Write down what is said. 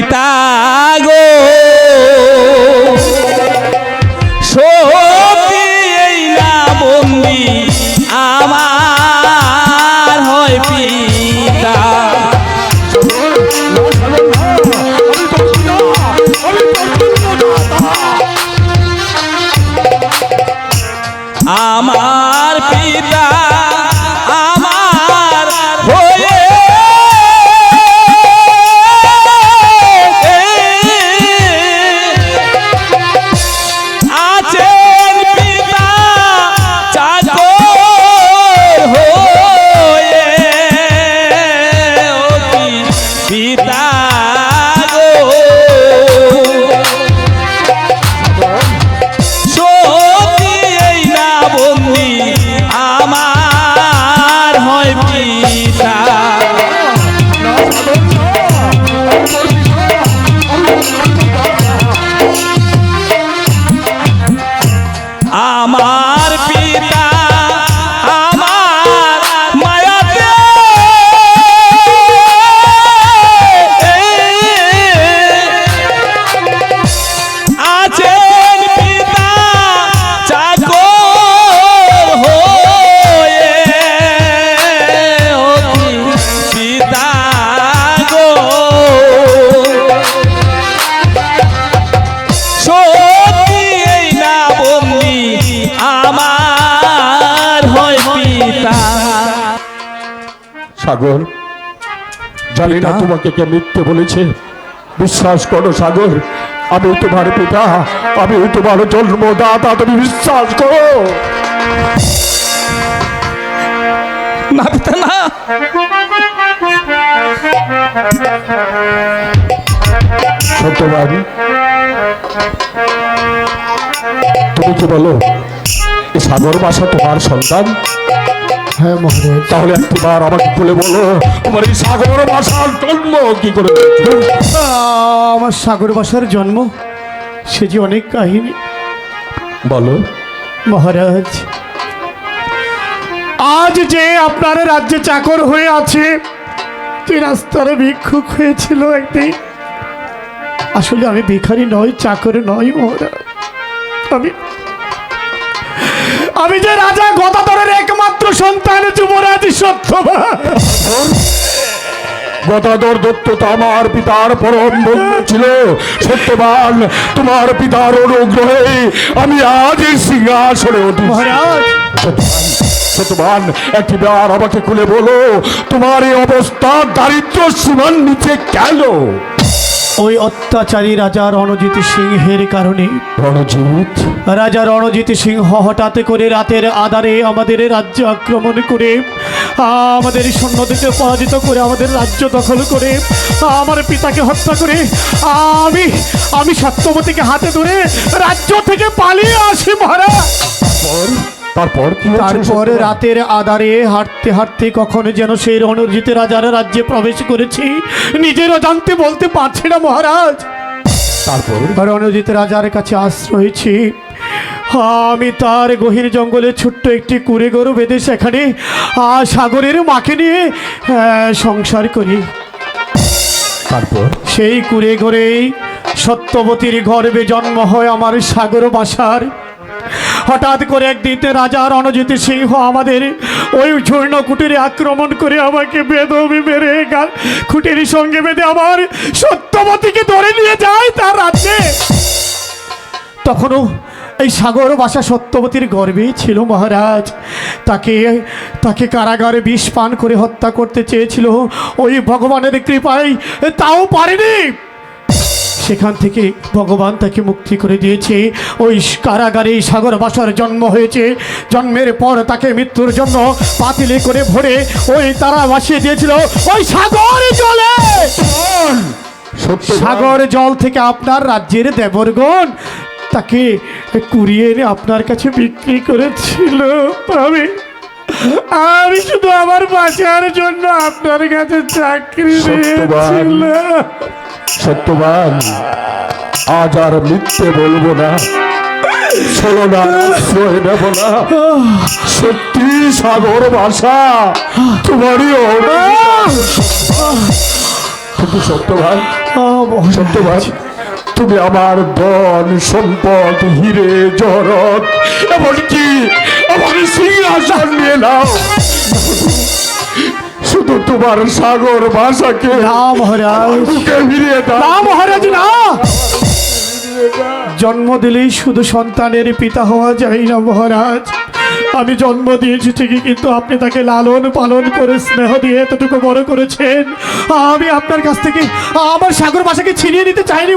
পিতা গো। সত্যি এই না বন্দি আমার হয় পিতা। আমার পিতা সাগর। জানি না তোমাকে কে মিথ্যে বলেছে। বিশ্বাস করো সাগর আমি তোমার পিতা আমি তোমার জন্মদাতা তুমি বিশ্বাস করো। না পিতা না। সত্যবাদী। তুমি কি বলো? সাগর বাসা তোমার সন্তান? হ্যাঁ মহারাজ। তাহলে একবার আমাকে বলে বলো তোমার এই সাগর বাসার জন্ম কি করে? আমার সাগর বাসার জন্ম? সে যে অনেক কাহিনী। বলো। মহারাজ আজ যে আপনার রাজ্যে চাকর হয়ে আছে যে রাস্তার ভিক্ষুক হয়েছিল একদিন। আসলে আমি ভিখারি নই চাকর নই মহারাজ। আমি আমি যে রাজা গদাধরের একমাত্র সন্তান যুবরাজ সত্যবান গদাধর দত্ত তো আমার পিতার পরম বন্ধু ছিল। সত্যবান তোমার পিতার অনুগ্রহে আমি আজ এই সিংহাসনে উঠি সত্যবান সত্যবান একটিবার আমাকে খুলে বলো তোমার এই অবস্থা দারিদ্র সীমার নিচে কেন? ওই অত্যাচারী রাজা রণজিৎ সিংহের কারণে। রণজিৎ? রাজা রণজিৎ সিংহ হঠাৎ করে রাতের আধারে আমাদের রাজ্য আক্রমণ করে আমাদের সৈন্যদেরকে পরাজিত করে আমাদের রাজ্য দখল করে আমার পিতাকে হত্যা করে আমি আমি সত্যবতীকে হাতে ধরে রাজ্য থেকে পালিয়ে আসি মহারাজ। তারপর কি তারপরে রাতের আধারে হাঁটতে হাঁটতে কখন যেন সেই রণজিৎ রাজার রাজ্যে প্রবেশ করেছি। নিজেরও জানতে বলতে পারছি না মহারাজ। তারপর? রণজিৎ রাজার কাছে আশ্রয়ছি আমি তার গহীন জঙ্গলে ছোট্ট একটি কুড়ে গরু বেঁধে সেখানে সাগরের মাকে নিয়ে সংসার করি। তারপর? সেই কুড়ে ঘরেই সত্যবতীর গর্বে জন্ম হয় আমার সাগর বাসার হঠাৎ করে একদিন রাজা রণজিৎ সিংহ আমাদের ওই চূর্ণ কুটিরে আক্রমণ করে আমাকে বেদবি মেরে গা- খুঁটির সঙ্গে বেঁধে আমার সত্যবতীকে ধরে নিয়ে যায় তার রাজ্যে। তখনও এই সাগর বাসা সত্যবতীর গর্বেই ছিল মহারাজ। তাকে তাকে কারাগারে বিষ পান করে হত্যা করতে চেয়েছিল। ওই ভগবানের কৃপায় তাও পারেনি। সেখান থেকে ভগবান তাকে মুক্তি করে দিয়েছে। ওই কারাগারে সাগর বাসার জন্ম হয়েছে। জন্মের পর তাকে মৃত্যুর জন্য পাতিলে করে ভরে ওই তারা ভাসিয়ে দিয়েছিল। ওই সাগর জলে! সাগর জল থেকে আপনার রাজ্যের দেবরগণ তাকে কুড়িয়ে এনে আপনার কাছে বিক্রি করেছিল। আমি আমি শুধু আমার বাঁচার জন্য আপনার কাছে চাকরি। দিয়েছিলাম সত্যবান আজ আর মিথ্যে বলব না চলো না, আশ্রয় নেব না সত্যি সাগর ভাষা, তোমারই। কিন্তু সত্যবান মহারাজ। তুমি আমার ধন সম্পদ, হিরে জরত এমনকি আমার সিংহাসন নিয়ে নাও তোমার সাগর ভাষাকে ফিরিয়ে না! জন্ম দিলেই শুধু সন্তানের পিতা হওয়া যায় না মহারাজ। আমি জন্ম দিয়েছি ঠিকই কিন্তু আপনি তাকে লালন পালন করে স্নেহ দিয়ে এতটুকু বড় করেছেন। আমি আপনার কাছ থেকে আমার সাগর ভাষাকে ছিনিয়ে নিতে চাইনি